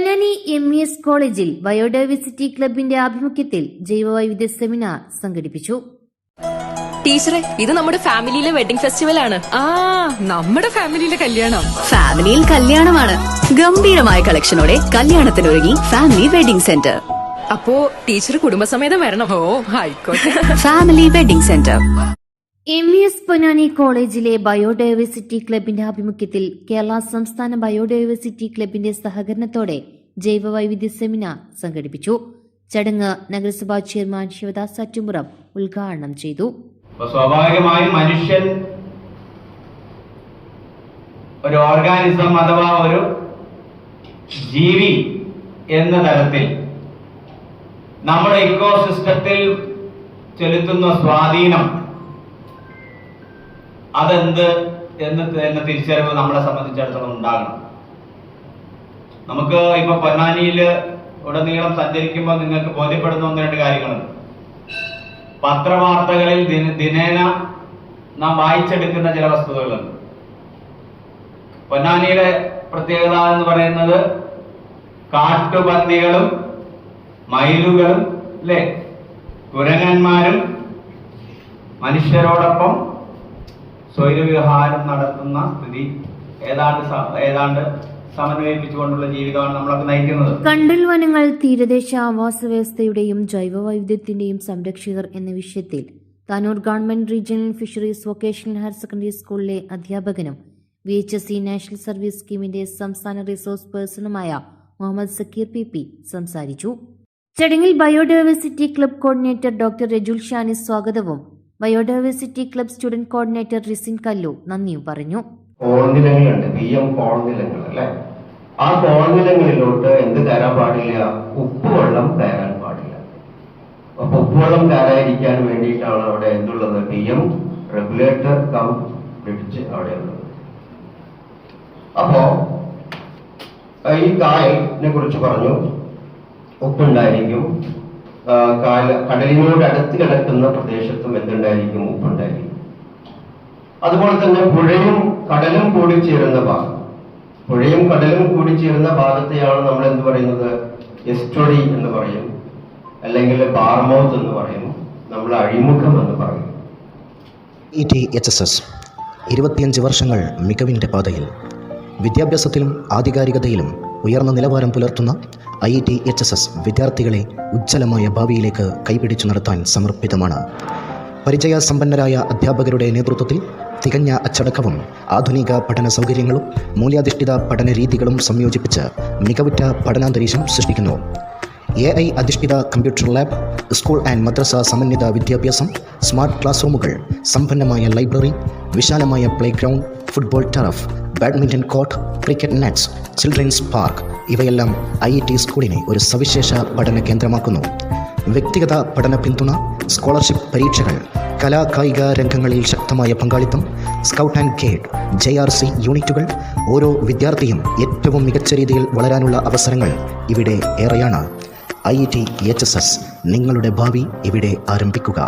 Ponnani M E S കോളേജിൽ biodiversity ക്ലബിന്റെ ആഭിമുഖ്യത്തിൽ ജൈവവൈവിധ്യ സെമിനാർ സംഘടിപ്പിച്ചു. ടീച്ചറെ ഇത് നമ്മുടെ ഫാമിലിയിലെ വെഡിംഗ് ഫെസ്റ്റിവൽ ആണ്. ആ നമ്മുടെ ഫാമിലിയിലെ കല്യാണം. ഫാമിലിയിൽ കല്യാണമാണ്. ഗംഭീരമായ കളക്ഷനോടെ കല്യാണത്തിനൊരുങ്ങി ഫാമിലി വെഡിംഗ് സെന്റർ. അപ്പോ ടീച്ചർ കുടുംബസമേതം വരണം. ഓ ആയിക്കോട്ടെ family wedding centre. M V S Ponnani കോളേജിലെ ബയോഡൈവേഴ്സിറ്റി ക്ലബിന്റെ ആഭിമുഖ്യത്തിൽ കേരള സംസ്ഥാന ബയോഡൈവേഴ്സിറ്റി ക്ലബിന്റെ സഹകരണത്തോടെ ജൈവവൈവിധ്യ സെമിനാർ സംഘടിപ്പിച്ചു. ചടങ്ങ് നഗരസഭാ ചെയർമാൻ ശിവദാസ് അറ്റുമുറം ഉദ്ഘാടനം ചെയ്തു. സ്വാഭാവികമായും മനുഷ്യൻ ഒരു ഓർഗാനിസം അഥവാ ഒരു ജീവി എന്ന തരത്തിൽ നമ്മുടെ ഇക്കോസിസ്റ്റത്തിൽ ചെലുത്തുന്ന സ്വാധീനം അതെന്ത് എന്ന് എന്ന തിരിച്ചറിവ് നമ്മളെ സംബന്ധിച്ചിടത്തോളം ഉണ്ടാകണം. നമുക്ക് ഇപ്പൊ പൊന്നാനിയിൽ ഉടനീളം സഞ്ചരിക്കുമ്പോൾ നിങ്ങൾക്ക് ബോധ്യപ്പെടുന്ന ഒന്ന് രണ്ട് കാര്യങ്ങളുണ്ട്. പത്രവാർത്തകളിൽ ദിനേന നാം വായിച്ചെടുക്കുന്ന ചില വസ്തുതകളുണ്ട്. പൊന്നാനിയുടെ പ്രത്യേകത എന്ന് പറയുന്നത് കാട്ടുപന്നികളും മയിലുകളും അല്ലേ? കുരങ്ങന്മാരും മനുഷ്യരോടൊപ്പം സ്വൈരവിഹാരം നടത്തുന്ന സ്ഥിതി ഏതാണ്ട് ഏതാണ്ട് സമന്വയിപ്പിച്ചുകൊണ്ടുള്ള ജീവിതമാണ് നയിക്കുന്നത്. കണ്ടൽ വനങ്ങൾ തീരദേശ ആവാസ വ്യവസ്ഥയുടെയും ജൈവ വൈവിധ്യത്തിന്റെയും സംരക്ഷകർ എന്ന വിഷയത്തിൽ Tanur government regional fisheries vocational higher secondary സ്കൂളിലെ അധ്യാപകനും V H S C national service സ്കീമിന്റെ സംസ്ഥാന റിസോഴ്സ് പേഴ്സണുമായ മുഹമ്മദ് സക്കീർ പി പി സംസാരിച്ചു. ചടങ്ങിൽ biodiversity club coordinator doctor Rajul Shani സ്വാഗതവും biodiversity club student coordinator Risin Kallu നന്ദിയും പറഞ്ഞു. ആ കോളനിലങ്ങളിലോട്ട് എന്ത് കയറാൻ പാടില്ല? ഉപ്പുവെള്ളം കയറാൻ പാടില്ല. അപ്പൊ ഉപ്പുവെള്ളം കയറാതിരിക്കാൻ വേണ്ടിയിട്ടാണ് അവിടെ എന്തുള്ളത്? P M regulator cum bridge അവിടെ ഉള്ളത്. അപ്പോ ഈ കായലിനെ കുറിച്ച് പറഞ്ഞു. ഉപ്പുണ്ടായിരിക്കും. കടലിനോട് അടുത്ത് കിടക്കുന്ന പ്രദേശത്തും എന്തുണ്ടായിരിക്കും? ഉപ്പുണ്ടായിരിക്കും. അതുപോലെ തന്നെ പുഴയും കടലും കൂടി കൂടിച്ചേരുന്ന ഭാഗം. പുഴയും കടലും കൂടി കൂടിച്ചേരുന്ന ഭാഗത്തെയാണ് നമ്മൾ എന്ത് പറയുന്നത്? എസ്റ്റൊറി എന്ന് പറയും. അല്ലെങ്കിൽ ബാർമൗത്ത് എന്ന് പറയും. നമ്മൾ അഴിമുഖം എന്ന് പറയും. എസ് ഇരുപത്തിയഞ്ച് വർഷങ്ങൾ മികവിന്റെ പാതയിൽ വിദ്യാഭ്യാസത്തിലും ആധികാരികതയിലും ഉയർന്ന നിലവാരം പുലർത്തുന്ന I T H S S വിദ്യാർത്ഥികളെ ഉജ്ജ്വലമായ ഭാവിയിലേക്ക് കൈപിടിച്ചു നടത്താൻ സമർപ്പിതമാണ്. പരിചയസമ്പന്നരായ അധ്യാപകരുടെ നേതൃത്വത്തിൽ തികഞ്ഞ അച്ചടക്കവും ആധുനിക പഠന സൗകര്യങ്ങളും മൂല്യാധിഷ്ഠിത പഠന രീതികളും സംയോജിപ്പിച്ച് മികവുറ്റ പഠനാന്തരീക്ഷം സൃഷ്ടിക്കുന്നു. എ ഐ അധിഷ്ഠിത കമ്പ്യൂട്ടർ ലാബ് സ്കൂൾ ആൻഡ് മദ്രസ സമന്വിത വിദ്യാഭ്യാസം സ്മാർട്ട് ക്ലാസ് റൂമുകൾ സമ്പന്നമായ ലൈബ്രറി വിശാലമായ playground football turf badminton court cricket nets children's park ഇവയെല്ലാം ഐ ടി സ്കൂളിനെ ഒരു സവിശേഷ പഠന കേന്ദ്രമാക്കുന്നു. വ്യക്തിഗത പഠന പിന്തുണ സ്കോളർഷിപ്പ് പരീക്ഷകൾ കലാ കായിക രംഗങ്ങളിൽ ശക്തമായ പങ്കാളിത്തം scout and guide J R C യൂണിറ്റുകൾ ഓരോ വിദ്യാർത്ഥിയും ഏറ്റവും മികച്ച രീതിയിൽ വളരാനുള്ള അവസരങ്ങൾ ഇവിടെ ഏറെയാണ്. I T H S S നിങ്ങളുടെ ഭാവി ഇവിടെ ആരംഭിക്കുക.